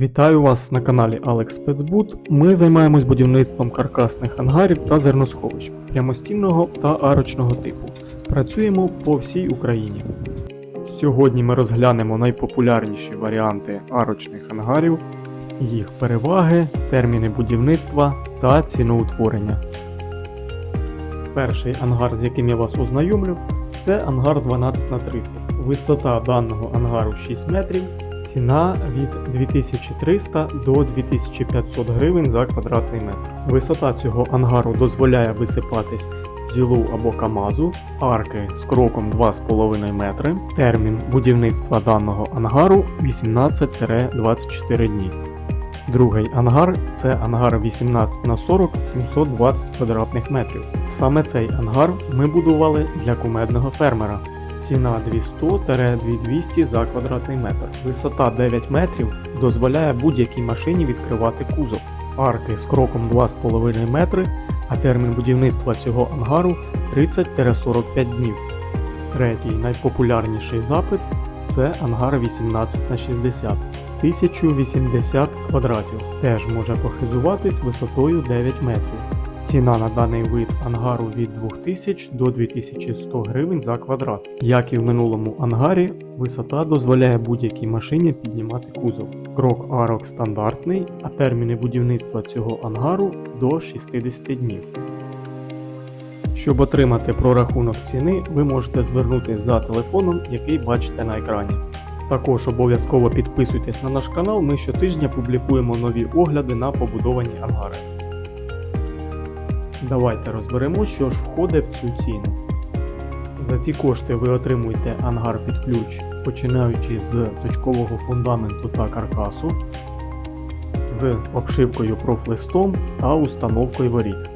Вітаю вас на каналі Alex Спецбут. Ми займаємось будівництвом каркасних ангарів та зерносховищ прямостінного та арочного типу. Працюємо по всій Україні. Сьогодні ми розглянемо найпопулярніші варіанти арочних ангарів, їх переваги, терміни будівництва та ціноутворення. Перший ангар, з яким я вас ознайомлю, це ангар 12х30. Висота даного ангару 6 метрів, ціна від 2300 до 2500 гривень за квадратний метр. Висота цього ангару дозволяє висипатись зілу або камазу, арки з кроком 2,5 метри. Термін будівництва даного ангару 18-24 дні. Другий ангар це ангар 18 на 40 720 квадратних метрів. Саме цей ангар ми будували для кумедного фермера. Ціна 200-2200 за квадратний метр. Висота 9 метрів дозволяє будь-якій машині відкривати кузов. Арки з кроком 2,5 метри, а термін будівництва цього ангару 30-45 днів. Третій найпопулярніший запит це ангар 18 на 60 1080 квадратів. Теж може похизуватись висотою 9 метрів. Ціна на даний вид ангару від 2000 до 2100 гривень за квадрат. Як і в минулому ангарі, висота дозволяє будь-якій машині піднімати кузов. Крок арок стандартний, а терміни будівництва цього ангару до 60 днів. Щоб отримати прорахунок ціни, ви можете звернутися за телефоном, який бачите на екрані. Також обов'язково підписуйтесь на наш канал, ми щотижня публікуємо нові огляди на побудовані ангари. Давайте розберемо, що ж входить в цю ціну. За ці кошти ви отримуєте ангар під ключ, починаючи з точкового фундаменту та каркасу, з обшивкою профлистом та установкою воріт.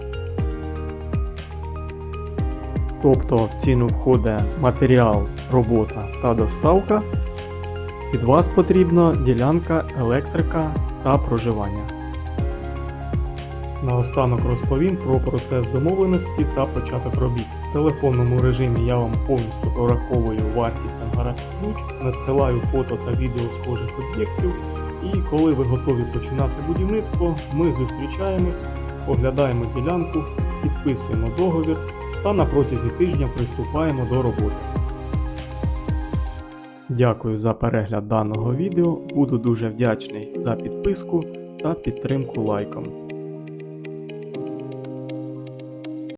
Тобто в ціну входить матеріал, робота та доставка. Від вас потрібна ділянка, електрика та проживання. Наостанок розповім про процес домовленості та початок робіт. В телефонному режимі я вам повністю прораховую вартість ангара під ключ, надсилаю фото та відео схожих об'єктів. І коли ви готові починати будівництво, ми зустрічаємось, оглядаємо ділянку, підписуємо договір та на протязі тижня приступаємо до роботи. Дякую за перегляд даного відео. Буду дуже вдячний за підписку та підтримку лайком.